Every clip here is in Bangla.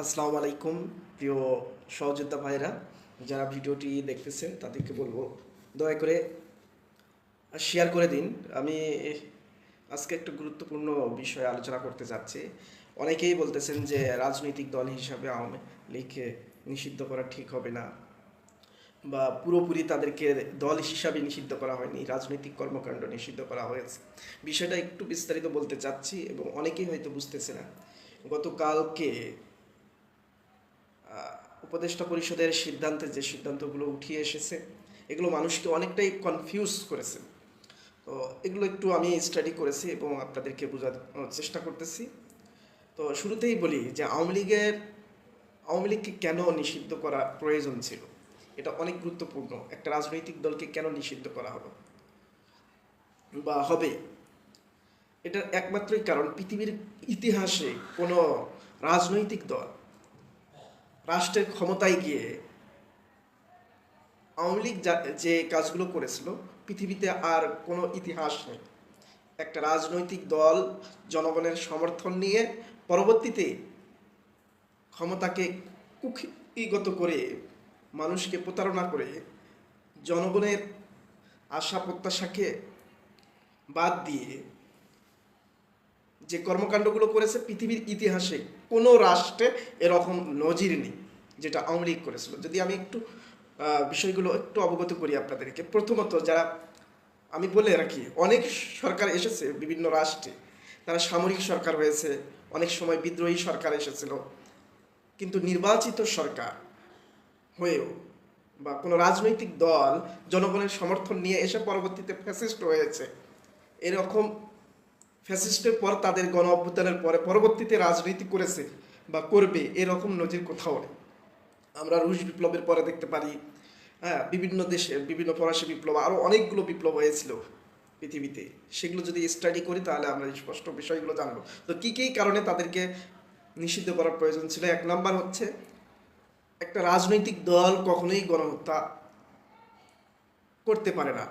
আসসালামু আলাইকুম, প্রিয় সহযোদ্ধা ভাইরা যারা ভিডিওটি দেখতেছেন তাদেরকে বলব, দয়া করে শেয়ার করে দিন। আমি আজকে একটা গুরুত্বপূর্ণ বিষয়ে আলোচনা করতে যাচ্ছি। অনেকেই বলতেছেন যে রাজনৈতিক দল হিসাবে আওয়ামী লীগকে নিষিদ্ধ করা ঠিক হবে না বা পুরোপুরি তাদেরকে দল হিসাবে নিষিদ্ধ করা হয়নি, রাজনৈতিক কর্মকাণ্ড নিষিদ্ধ করা হয়েছে। বিষয়টা একটু বিস্তারিত বলতে চাচ্ছি এবং অনেকেই হয়তো বুঝতেছে না। গতকালকে উপদেষ্টা পরিষদের সিদ্ধান্তে যে সিদ্ধান্তগুলো উঠিয়ে এসেছে, এগুলো মানুষকে অনেকটাই কনফিউজ করেছে। তো এগুলো একটু আমি স্টাডি করেছি এবং আপনাদেরকে বোঝানোর চেষ্টা করতেছি। তো শুরুতেই বলি যে আওয়ামী লীগের, আওয়ামী লীগকে কেন নিষিদ্ধ করা প্রয়োজন ছিল? এটা অনেক গুরুত্বপূর্ণ। একটা রাজনৈতিক দলকে কেন নিষিদ্ধ করা হলো? বা হবে? এটার একমাত্রই কারণ পৃথিবীর ইতিহাসে কোনো রাজনৈতিক দল রাষ্ট্রের ক্ষমতায় গিয়ে আওয়ামী লীগ যে কাজগুলো করেছিল, পৃথিবীতে আর কোনো ইতিহাস নেই। একটা রাজনৈতিক দল জনগণের সমর্থন নিয়ে পরবর্তীতে ক্ষমতাকে কুক্ষিগত করে, মানুষকে প্রতারণা করে জনগণের আশা প্রত্যাশাকে বাদ দিয়ে যে কর্মকাণ্ডগুলো করেছে পৃথিবীর ইতিহাসে, কোনো রাষ্ট্রে এরকম নজির নেই, যেটা আওয়ামী লীগ করেছিল। যদি আমি একটু বিষয়গুলো একটু অবগত করি আপনাদেরকে। প্রথমত যারা, আমি বলে রাখি, অনেক সরকার এসেছে বিভিন্ন রাষ্ট্রে। তারা সামরিক সরকার হয়েছে, অনেক সময় বিদ্রোহী সরকার এসেছিল। কিন্তু নির্বাচিত সরকার হয়েও বা কোনো রাজনৈতিক দল, জনগণের সমর্থন নিয়ে এসে পরবর্তীতে ফ্যাসিস্ট হয়েছে। এরকম ফ্যাসিস্টের পর তাদের গণ অভ্যুত্থানের পরে পরবর্তীতে রাজনীতি করেছে বা করবে, এরকম নজির কোথাও নেই। আমরা রুশ বিপ্লবের পরে দেখতে পারি হ্যাঁ বিভিন্ন দেশে, বিভিন্ন ফরাসি বিপ্লব আরও অনেকগুলো বিপ্লব হয়েছিল পৃথিবীতে। সেগুলো যদি স্টাডি করি, তাহলে আমরা স্পষ্ট বিষয়গুলো জানব। তো কী কী কারণে তাদেরকে নিষিদ্ধ করার প্রয়োজন ছিল? এক নাম্বার হচ্ছে, একটা রাজনৈতিক দল কখনোই গণহত্যা করতে পারে না।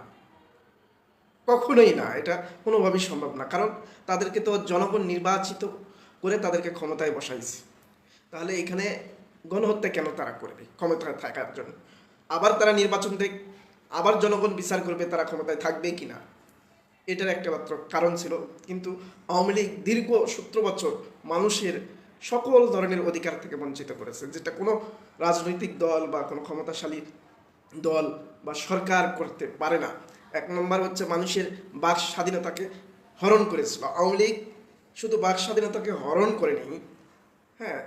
কখনোই না, এটা কোনোভাবেই সম্ভব না। কারণ তাদেরকে তো জনগণ নির্বাচিত করে তাদেরকে ক্ষমতায় বসাইছে। তাহলে এখানে গণহত্যা কেন তারা করবে ক্ষমতায় থাকার জন্য? আবার তারা নির্বাচন দেখ, আবার জনগণ বিচার করবে তারা ক্ষমতায় থাকবে কি না? এটার একটা মাত্র কারণ ছিল। কিন্তু আওয়ামী লীগ দীর্ঘ সতেরো বছর মানুষের সকল ধরনের অধিকার থেকে বঞ্চিত করেছে। যেটা কোনো রাজনৈতিক দল বা কোনো ক্ষমতাশালী দল বা সরকার করতে পারে না। এক নম্বর হচ্ছে মানুষের বাক স্বাধীনতাকে হরণ করেছিল আওয়ামী লীগ শুধু বাক স্বাধীনতাকে হরণ করেনি হ্যাঁ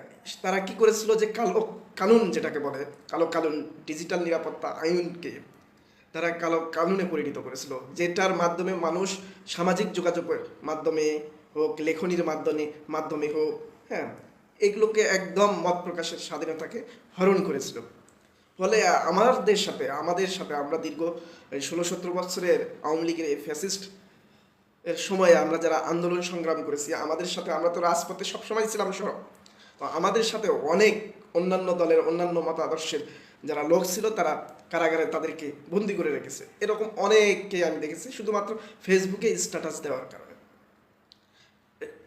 তারা কি করেছিল যে কালো কানুন যেটাকে বলে, কালো কানুন ডিজিটাল নিরাপত্তা আইনকে তারা কালো কানুনে পরিণত করেছিল, যেটার মাধ্যমে মানুষ সামাজিক যোগাযোগের মাধ্যমে হোক, লেখনির মাধ্যমে মাধ্যমে হোক হ্যাঁ এগুলোকে একদম মত প্রকাশের স্বাধীনতাকে হরণ করেছিল। ফলে আমাদের সাথে আমাদের সাথে আমরা দীর্ঘ ষোলো সতেরো বছরের আওয়ামী লীগের এই ফ্যাসিস্ট এর সময়ে আমরা যারা আন্দোলন সংগ্রাম করেছি, আমাদের সাথে আমরা তো রাজপথে সবসময় ছিলাম সব তো আমাদের সাথে অনেক অন্যান্য দলের, অন্যান্য মতাদর্শের যারা লোক ছিল, তারা কারাগারে তাদেরকে বন্দি করে রেখেছে। এরকম অনেককে আমি দেখেছি, শুধুমাত্র ফেসবুকে স্ট্যাটাস দেওয়ার কারণে।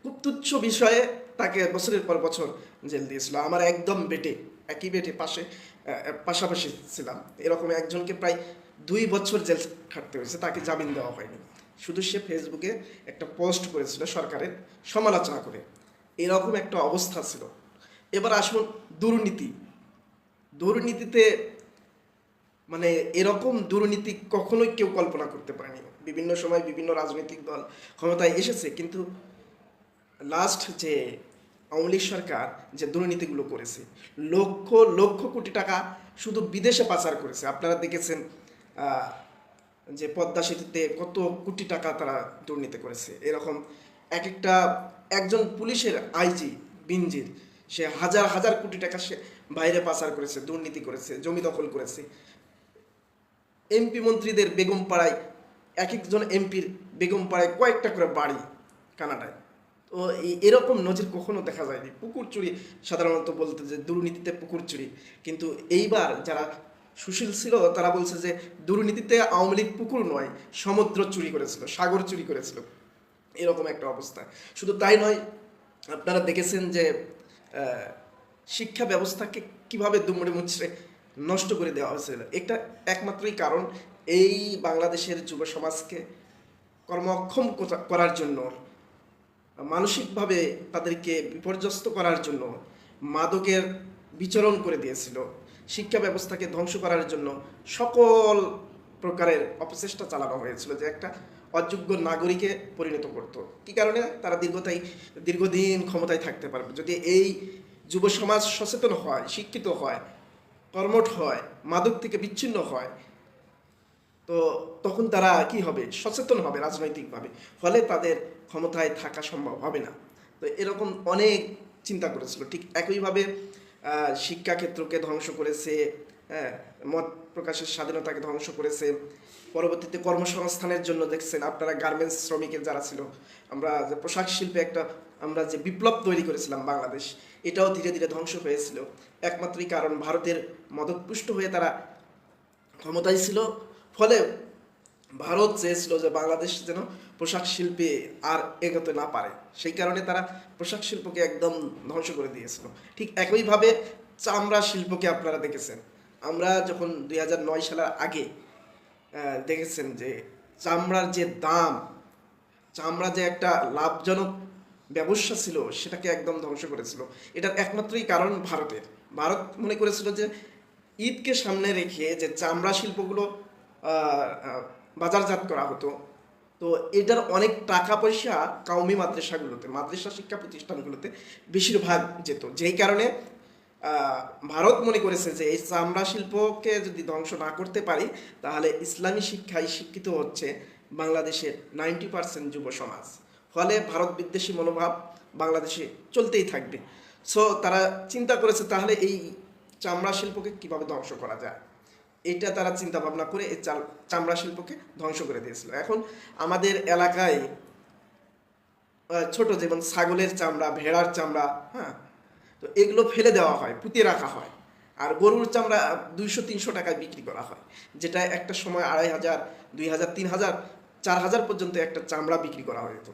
খুব তুচ্ছ বিষয়ে তাকে বছরের পর বছর জেল দিয়েছিল। আমার একদম বেটে, একই বেটে পাশে পাশাপাশি ছিলাম। এরকম একজনকে প্রায় দুই বছর জেল খাটতে হয়েছে, তাকে জামিন দেওয়া হয়নি। শুধু সে ফেসবুকে একটা পোস্ট করেছিল সরকারের, সমালোচনা করে। এরকম একটা অবস্থা ছিল। এবার আসুন দুর্নীতি। দুর্নীতিতে মানে এরকম দুর্নীতি কখনোই কেউ কল্পনা করতে পারেনি। বিভিন্ন সময় বিভিন্ন রাজনৈতিক দল ক্ষমতায় এসেছে, কিন্তু লাস্ট যে আওয়ামী সরকার যে দুর্নীতিগুলো করেছে, লক্ষ লক্ষ কোটি টাকা শুধু বিদেশে পাচার করেছে। আপনারা দেখেছেন যে পদ্মা সেতুতে কত কোটি টাকা তারা দুর্নীতি করেছে। এরকম এক একটা, একজন পুলিশের আইজি বিনজির, সে হাজার হাজার কোটি টাকা সে বাইরে পাচার করেছে, দুর্নীতি করেছে, জমি দখল করেছে। এমপি মন্ত্রীদের বেগম পাড়ায় এক একজন এমপির বেগম পাড়ায় কয়েকটা করে বাড়ি কানাডায়। তো এরকম নজির কখনো দেখা যায়নি। পুকুর চুরি সাধারণত বলতে যে দুর্নীতিতে পুকুর চুরি। কিন্তু এইবার যারা সুশীল ছিল, তারা বলছে যে দুর্নীতিতে আওয়ামী লীগ পুকুর নয়, সমুদ্র চুরি করেছিল, সাগর চুরি করেছিল। এরকম একটা অবস্থা। শুধু তাই নয়, আপনারা দেখেছেন যে শিক্ষা ব্যবস্থাকে কীভাবে দুমড়ে মুচড়ে নষ্ট করে দেওয়া হয়েছিল। এটা একমাত্রই কারণ, এই বাংলাদেশের যুব সমাজকে কর্মক্ষম করার জন্য মানসিকভাবে তাদেরকে বিপর্যস্ত করার জন্য মাদকের বিচরণ করে দিয়েছিল। শিক্ষা ব্যবস্থাকে ধ্বংস করার জন্য সকল প্রকারের অপচেষ্টা চালানো হয়েছিল যে একটা অযোগ্য নাগরিকে পরিণত করত। কি কারণে? তারা দীর্ঘতাই, দীর্ঘদিন ক্ষমতায় থাকতে পারবে। যদি এই যুব সমাজ সচেতন হয়, শিক্ষিত হয়, কর্মঠ হয়, মাদক থেকে বিচ্ছিন্ন হয় তো তখন তারা কি হবে? সচেতন হবে রাজনৈতিকভাবে। ফলে তাদের ক্ষমতায় থাকা সম্ভব হবে না। তো এরকম অনেক চিন্তা করেছিল। ঠিক একইভাবে শিক্ষাক্ষেত্রকে ধ্বংস করেছে মত প্রকাশের স্বাধীনতাকে ধ্বংস করেছে। পরবর্তীতে কর্মসংস্থানের জন্য দেখছেন আপনারা গার্মেন্টস শ্রমিকের যারা ছিল, আমরা যে পোশাক শিল্পে একটা, আমরা যে বিপ্লব তৈরি করেছিলাম বাংলাদেশ, এটাও ধীরে ধীরে ধ্বংস হয়েছিল। একমাত্রই কারণ, ভারতের মদতপুষ্ট হয়ে তারা ক্ষমতায় ছিল। ফলে ভারত চেয়েছিল যে বাংলাদেশ যেন পোশাক শিল্পে আর এগোতে না পারে। সেই কারণে তারা পোশাক শিল্পকে একদম ধ্বংস করে দিয়েছিল। ঠিক একইভাবে চামড়া শিল্পকে আপনারা দেখেছেন। আমরা যখন দুই হাজার নয় সালের আগে দেখেছেন যে চামড়ার যে দাম চামড়া যে একটা লাভজনক ব্যবসা ছিল, সেটাকে একদম ধ্বংস করেছিল। এটার একমাত্রই কারণ ভারতের। ভারত মনে করেছিল যে ঈদকে সামনে রেখে যে চামড়া শিল্পগুলো বাজারজাত করা হতো। তো এটার অনেক টাকা পয়সা কাউমি মাদ্রাসাগুলোতে, মাদ্রাসা শিক্ষা প্রতিষ্ঠানগুলোতে বেশিরভাগ যেত। যেই কারণে ভারত মনে করেছে যে এই চামড়া শিল্পকে যদি ধ্বংস না করতে পারি, তাহলে ইসলামী শিক্ষায় শিক্ষিত হচ্ছে বাংলাদেশের নাইনটি পার্সেন্ট যুব সমাজ। ফলে ভারত বিদ্বেষী মনোভাব বাংলাদেশে চলতেই থাকবে। সো তারা চিন্তা করেছে তাহলে এই চামড়া শিল্পকে কীভাবে ধ্বংস করা যায়? এটা তারা চিন্তা ভাবনা করে এই চামড়া শিল্পকে ধ্বংস করে দিয়েছিল। এখন আমাদের এলাকায় ছোট যেমন ছাগলের চামড়া, ভেড়ার চামড়া হ্যাঁ তো এগুলো ফেলে দেওয়া হয়, পুঁতে রাখা হয়। আর গরুর চামড়া দুইশো, তিনশো টাকায় বিক্রি করা হয়, যেটা একটা সময় আড়াই হাজার, দুই হাজার, তিন হাজার, চার হাজার পর্যন্ত একটা চামড়া বিক্রি করা হতো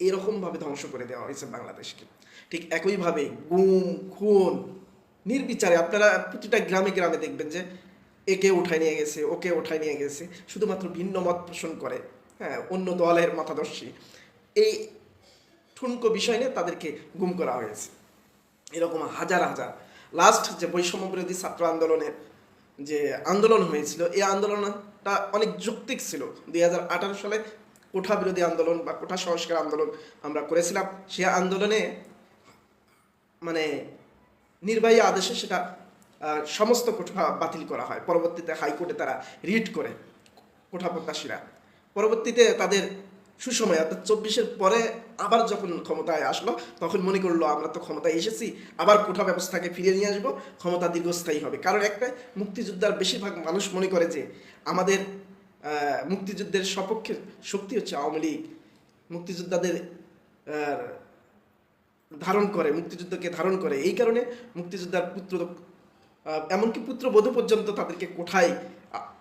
এরকমভাবে ধ্বংস করে দেওয়া হয়েছে বাংলাদেশকে। ঠিক একইভাবে গুম, খুন, নির্বিচারে আপনারা প্রতিটা গ্রামে গ্রামে দেখবেন যে একে উঠায় নিয়ে গেছে, ওকে উঠায় নিয়ে গেছে, শুধুমাত্র ভিন্ন মত পোষণ করে হ্যাঁ অন্য দলের মতাদর্শী। এই ঠুনকো বিষয় নিয়ে তাদেরকে গুম করা হয়েছে। এরকম হাজার হাজার। লাস্ট যে বৈষম্য বিরোধী ছাত্র আন্দোলনের যে আন্দোলন হয়েছিল, এই আন্দোলনটা অনেক যৌক্তিক ছিল। দুই হাজার আঠারো সালে কোঠা বিরোধী আন্দোলন বা কোঠা সংস্কার আন্দোলন আমরা করেছিলাম। সে আন্দোলনে মানে নির্বাহী আদেশে সেটা সমস্ত কোঠা বাতিল করা হয়। পরবর্তীতে হাইকোর্টে তারা রিট করে কোঠা প্রত্যাশীরা। পরবর্তীতে তাদের সুসময়, অর্থাৎ চব্বিশের পরে আবার যখন ক্ষমতায় আসলো, তখন মনে করল, আমরা তো ক্ষমতায় এসেছি, আবার কোঠা ব্যবস্থাকে ফিরিয়ে নিয়ে আসব, ক্ষমতা দীর্ঘস্থায়ী হবে। কারণ একটা মুক্তিযোদ্ধার বেশিরভাগ মানুষ মনে করে যে, আমাদের মুক্তিযুদ্ধের সপক্ষের শক্তি হচ্ছে আওয়ামী লীগ। মুক্তিযোদ্ধাদের ধারণ করে, মুক্তিযুদ্ধকে ধারণ করে। এই কারণে মুক্তিযোদ্ধার পুত্র এমনকি পুত্রবধূ পর্যন্ত তাদেরকে কোঠায়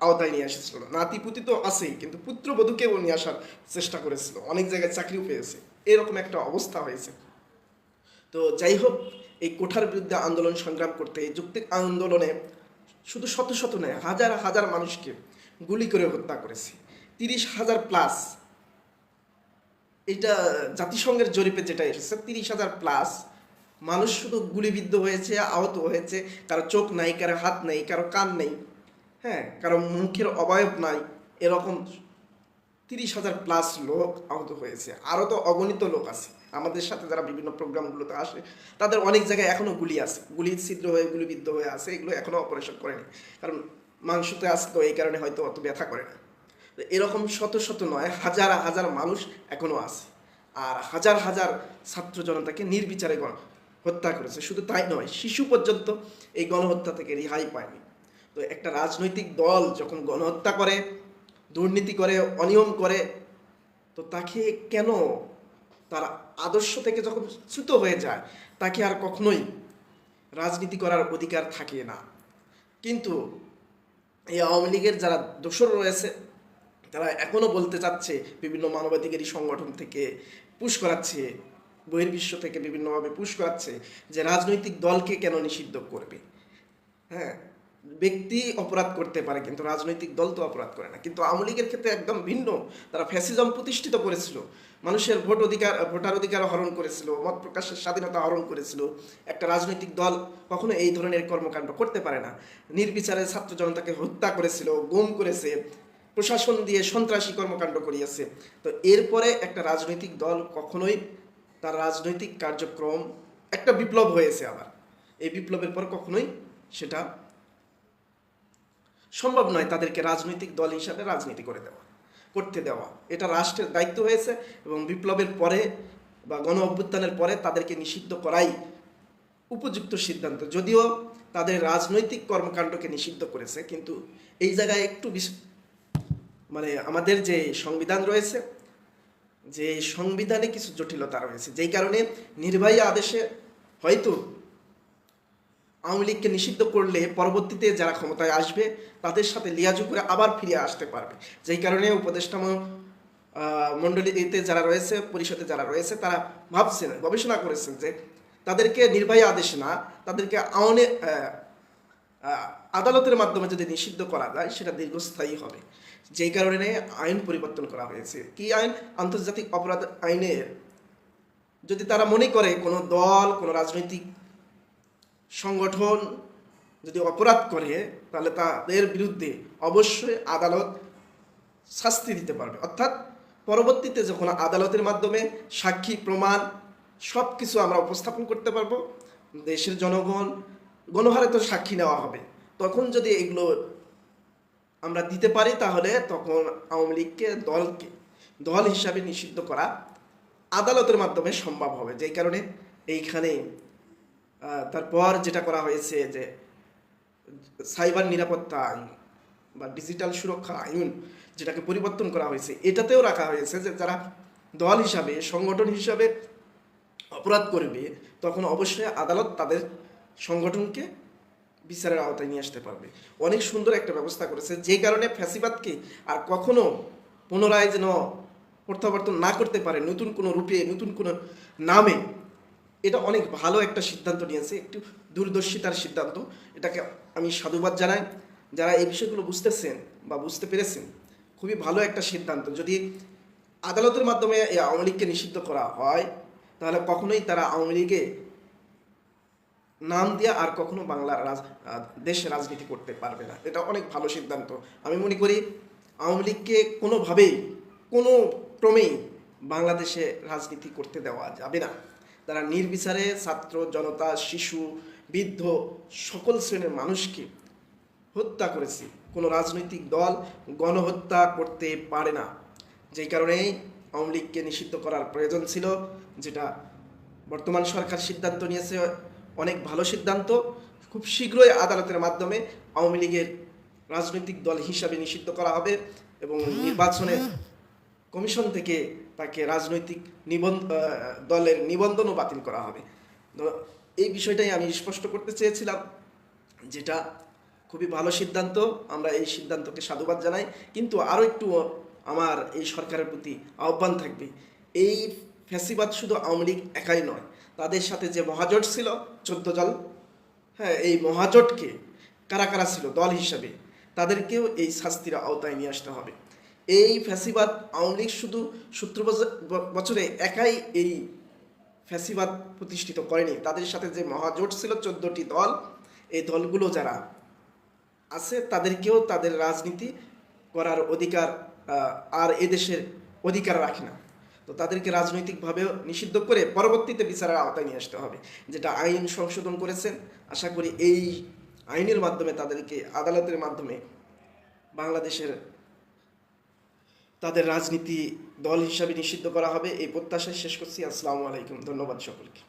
আওতায় নিয়ে এসেছিল। নাতিপুতি তো আছেই, কিন্তু পুত্রবধূকেও নিয়ে আসার চেষ্টা করেছিল। অনেক জায়গায় চাকরিও পেয়েছে। এরকম একটা অবস্থা হয়েছে। তো যাই হোক, এই কোঠার বিরুদ্ধে আন্দোলন সংগ্রাম করতে, এই যুক্তিক আন্দোলনে শুধু শত শত নয়, হাজার হাজার মানুষকে গুলি করে হত্যা করেছে। তিরিশ হাজার প্লাস এটা জাতিসংঘের জরিপে যেটা এসেছে, তিরিশ হাজার প্লাস মানুষ শুধু গুলিবিদ্ধ হয়েছে, আহত হয়েছে। কারও চোখ নাই, কারও হাত নেই, কারও কান নেই। হ্যাঁ কারও মুখের অবয়ব নাই। এরকম তিরিশ হাজার প্লাস লোক আহত হয়েছে। আরও তো অগণিত লোক আছে। আমাদের সাথে যারা বিভিন্ন প্রোগ্রামগুলোতে আসে, তাদের অনেক জায়গায় এখনও গুলি আছে। গুলি ছিদ্র হয়ে, গুলিবিদ্ধ হয়ে আছে, এগুলো এখনও অপারেশন করেনি। কারণ মাংসতে আছে তো এই কারণে হয়তো অত ব্যথা করে না। তো এরকম শত শত নয়, হাজার হাজার মানুষ এখনও আছে। আর হাজার হাজার ছাত্র জনতাকে নির্বিচারে হত্যা করেছে। শুধু তাই নয়, শিশু পর্যন্ত এই গণহত্যা থেকে রেহাই পায়নি। তো একটা রাজনৈতিক দল যখন গণহত্যা করে, দুর্নীতি করে, অনিয়ম করে, তো তাকে কেন তার আদর্শ থেকে যখন চ্যুত হয়ে যায়, তাকে আর কখনোই রাজনীতি করার অধিকার থাকে না। কিন্তু এই আওয়ামী লীগের যারা দোসর রয়েছে, তারা এখনও বলতে চাচ্ছে, বিভিন্ন মানবাধিকারী সংগঠন থেকে পুশ করাচ্ছে বহির্বিশ্ব থেকে বিভিন্নভাবে পুশ করাচ্ছে যে রাজনৈতিক দলকে কেন নিষিদ্ধ করবে। হ্যাঁ ব্যক্তি অপরাধ করতে পারে কিন্তু রাজনৈতিক দল তো অপরাধ করে না। কিন্তু আওয়ামী লীগের ক্ষেত্রে একদম ভিন্ন। তারা ফ্যাসিজম প্রতিষ্ঠিত করেছিল। মানুষের ভোট অধিকার, ভোটার অধিকার হরণ করেছিল, মত প্রকাশের স্বাধীনতা হরণ করেছিল। একটা রাজনৈতিক দল কখনো এই ধরনের কর্মকাণ্ড করতে পারে না। নির্বিচারে ছাত্র জনতাকে হত্যা করেছিল, গুম করেছে, প্রশাসন দিয়ে সন্ত্রাসী কর্মকাণ্ড করিয়েছে। তো এরপরে একটা রাজনৈতিক দল কখনোই তার রাজনৈতিক কার্যক্রম একটা বিপ্লব হয়েছে আবার। এই বিপ্লবের পর কখনোই সেটা সম্ভব নয় তাদেরকে রাজনৈতিক দল হিসাবে রাজনীতি করে দেওয়া, করতে দেওয়া। এটা রাষ্ট্রের দায়িত্ব হয়েছে এবং বিপ্লবের পরে বা গণ অভ্যুত্থানের পরে তাদেরকে নিষিদ্ধ করাই উপযুক্ত সিদ্ধান্ত। যদিও তাদের রাজনৈতিক কর্মকাণ্ডকে নিষিদ্ধ করেছে, কিন্তু এই জায়গায় একটু মানে আমাদের যে সংবিধান রয়েছে যে সংবিধানে কিছু জটিলতা রয়েছে যেই কারণে নির্বাহী আদেশে হয়তো আওয়ামী লীগকে নিষিদ্ধ করলে পরবর্তীতে যারা ক্ষমতায় আসবে তাদের সাথে লিয়াজু করে আবার ফিরে আসতে পারবে। যেই কারণে উপদেষ্টা মণ্ডলীতে যারা রয়েছে পরিষদে যারা রয়েছে তারা ভাবছেন গবেষণা করেছেন যে তাদেরকে নির্বাহী আদেশ না তাদেরকে আহ, আদালতের মাধ্যমে যদি নিষিদ্ধ করা যায়, সেটা দীর্ঘস্থায়ী হবে। যেই কারণে আইন পরিবর্তন করা হয়েছে। কি আইন? আন্তর্জাতিক অপরাধ আইনের যদি তারা মনে করে কোনো দল, কোনো রাজনৈতিক সংগঠন যদি অপরাধ করে, তাহলে তাদের বিরুদ্ধে অবশ্যই আদালত শাস্তি দিতে পারবে। অর্থাৎ পরবর্তীতে যখন আদালতের মাধ্যমে সাক্ষী, প্রমাণ সব কিছু আমরা উপস্থাপন করতে পারব, দেশের জনগণ গণহারে তো সাক্ষী নেওয়া হবে। তখন যদি এগুলো আমরা দিতে পারি তাহলে তখন আওয়ামী লীগকে দলকে, দল হিসাবে নিষিদ্ধ করা আদালতের মাধ্যমে সম্ভব হবে। যেই কারণে এইখানে তারপর যেটা করা হয়েছে যে সাইবার নিরাপত্তা আইন বা ডিজিটাল সুরক্ষা আইন যেটাকে পরিবর্তন করা হয়েছে, এটাতেও রাখা হয়েছে যে যারা দল হিসাবে, সংগঠন হিসাবে অপরাধ করবে, তখন অবশ্যই আদালত তাদের সংগঠনকে বিচারের আওতায় নিয়ে আসতে পারবে। অনেক সুন্দর একটা ব্যবস্থা করেছে, যে কারণে ফ্যাসিবাদকে আর কখনো পুনরায় যেন প্রত্যাবর্তন না করতে পারে নতুন কোনো রূপে, নতুন কোনো নামে, এটা অনেক ভালো একটা সিদ্ধান্ত নিয়েছে, একটু দূরদর্শিতার সিদ্ধান্ত। এটাকে আমি সাধুবাদ জানাই। যারা এই বিষয়গুলো বুঝতেছেন বা বুঝতে পেরেছেন, খুবই ভালো একটা সিদ্ধান্ত। যদি আদালতের মাধ্যমে এই আওয়ামী লীগকে নিষিদ্ধ করা হয়, তাহলে কখনোই তারা আওয়ামী লীগে নাম দিয়ে আর কখনো বাংলার রাজ দেশে রাজনীতি করতে পারবে না। এটা অনেক ভালো সিদ্ধান্ত। আমি মনে করি আওয়ামী লীগকে কোনোভাবেই, কোনো ক্রমেই বাংলাদেশে রাজনীতি করতে দেওয়া যাবে না। তারা নির্বিচারে ছাত্র, জনতা, শিশু, বৃদ্ধ সকল শ্রেণির মানুষকে হত্যা করেছে। কোনো রাজনৈতিক দল গণহত্যা করতে পারে না। যেই কারণেই আওয়ামী লীগকে নিষিদ্ধ করার প্রয়োজন ছিল, যেটা বর্তমান সরকার সিদ্ধান্ত নিয়েছে অনেক ভালো সিদ্ধান্ত। খুব শীঘ্রই আদালতের মাধ্যমে আওয়ামী লীগের রাজনৈতিক দল হিসাবে নিষিদ্ধ করা হবে এবং নির্বাচনে কমিশন থেকে তাকে রাজনৈতিক নিবন্ধ দলের নিবন্ধনও বাতিল করা হবে। এই বিষয়টাই আমি স্পষ্ট করতে চেয়েছিলাম, যেটা খুবই ভালো সিদ্ধান্ত। আমরা এই সিদ্ধান্তকে সাধুবাদ জানাই। কিন্তু আরও একটু আমার এই সরকারের প্রতি আহ্বান থাকবে। এই ফ্যাসিবাদ শুধু আওয়ামী লীগ একাই নয় তাদের সাথে যে মহাজোট ছিল, চোদ্দ দল হ্যাঁ এই মহাজোটকে কারা কারা ছিল? দল হিসাবে তাদেরকেও এই শাস্তির আওতায় নিয়ে আসতে হবে। এই ফ্যাসিবাদ আওয়ামী লীগ শুধু সত্তর বছর একাই এই ফ্যাসিবাদ প্রতিষ্ঠিত করেনি। তাদের সাথে যে মহাজোট ছিল, চোদ্দটি দল, এই দলগুলো যারা আছে, তাদেরকেও তাদের রাজনীতি করার অধিকার আর এদেশের অধিকার রাখে না। তো তাদেরকে রাজনৈতিকভাবে নিষিদ্ধ করে পরবর্তীতে বিচারের আওতায় নিয়ে আসতে হবে। যেটা আইন সংশোধন করেছেন, আশা করি এই আইনের মাধ্যমে তাদেরকে, আদালতের মাধ্যমে বাংলাদেশের তাদের রাজনীতি দল হিসাবে নিষিদ্ধ করা হবে। এই প্রত্যাশায় শেষ করছি। আসসালামু আলাইকুম। ধন্যবাদ সকলকে।